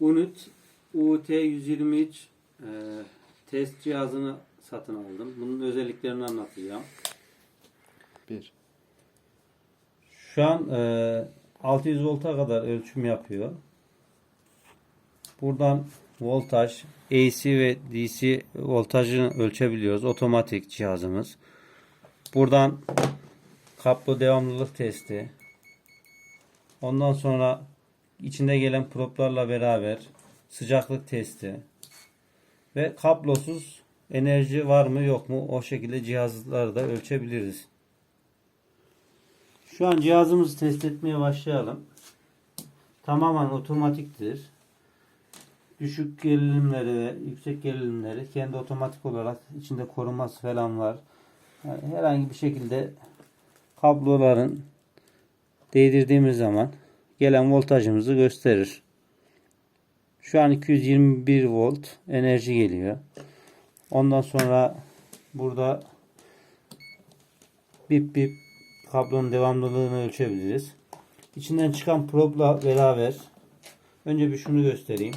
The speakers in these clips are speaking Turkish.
Unit UT123 e, test cihazını satın aldım. Bunun özelliklerini anlatacağım. 1. Şu an e, 600 volta kadar ölçüm yapıyor. Buradan voltaj, AC ve DC voltajını ölçebiliyoruz. Otomatik cihazımız. Buradan kablo devamlılık testi. Ondan sonra içinde gelen proplarla beraber sıcaklık testi ve kablosuz enerji var mı yok mu o şekilde cihazları da ölçebiliriz. Şu an cihazımızı test etmeye başlayalım. Tamamen otomatiktir. Düşük gerilimleri ve yüksek gerilimleri kendi otomatik olarak içinde koruması falan var. Yani herhangi bir şekilde kabloların değdirdiğimiz zaman gelen voltajımızı gösterir. Şu an 221 volt enerji geliyor. Ondan sonra burada bip bip kablonun devamlılığını ölçebiliriz. İçinden çıkan probla beraber önce bir şunu göstereyim.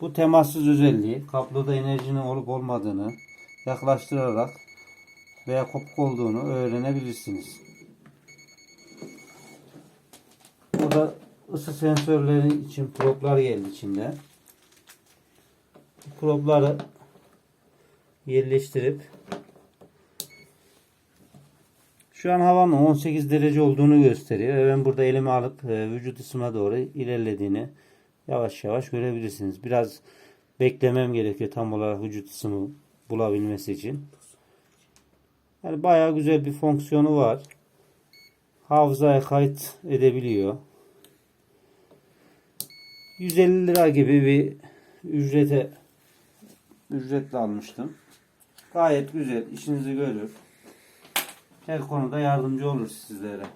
Bu temassız özelliği kabloda enerjinin olup olmadığını yaklaştırarak veya kopuk olduğunu öğrenebilirsiniz. Burada ısı sensörleri için problar geldi içinde. Bu probları yerleştirip şu an havanın 18 derece olduğunu gösteriyor. Ben burada elimi alıp e, vücut ısıma doğru ilerlediğini yavaş yavaş görebilirsiniz. Biraz beklemem gerekiyor tam olarak vücut ısımı bulabilmesi için. Yani bayağı güzel bir fonksiyonu var. Hafızaya kayıt edebiliyor. 150 lira gibi bir ücrete ücretle almıştım. Gayet güzel, işinizi görür. Her konuda yardımcı olur sizlere.